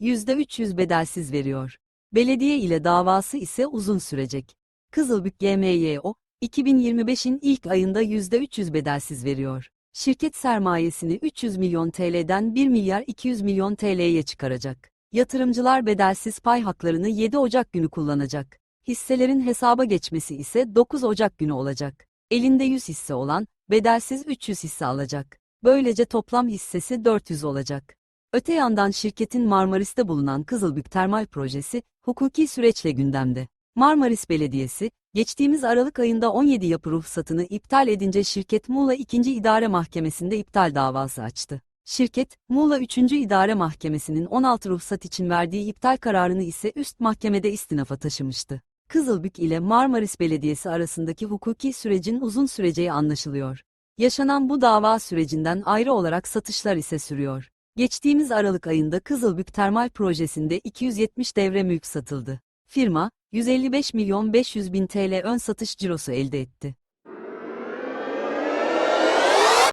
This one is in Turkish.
%300 bedelsiz veriyor. Belediye ile davası ise uzun sürecek. Kızılbük GMYO, 2025'in ilk ayında %300 bedelsiz veriyor. Şirket sermayesini 300 milyon TL'den 1 milyar 200 milyon TL'ye çıkaracak. Yatırımcılar bedelsiz pay haklarını 7 Ocak günü kullanacak. Hisselerin hesaba geçmesi ise 9 Ocak günü olacak. Elinde 100 hisse olan, bedelsiz 300 hisse alacak. Böylece toplam hissesi 400 olacak. Öte yandan şirketin Marmaris'te bulunan Kızılbük Termal Projesi, hukuki süreçle gündemde. Marmaris Belediyesi, geçtiğimiz Aralık ayında 17 yapı ruhsatını iptal edince şirket Muğla 2. İdare Mahkemesi'nde iptal davası açtı. Şirket, Muğla 3. İdare Mahkemesi'nin 16 ruhsat için verdiği iptal kararını ise üst mahkemede istinafa taşımıştı. Kızılbük ile Marmaris Belediyesi arasındaki hukuki sürecin uzun süreceği anlaşılıyor. Yaşanan bu dava sürecinden ayrı olarak satışlar ise sürüyor. Geçtiğimiz Aralık ayında Kızılbük Termal Projesi'nde 270 devre mülk satıldı. Firma, 155 milyon 500 bin TL ön satış cirosu elde etti.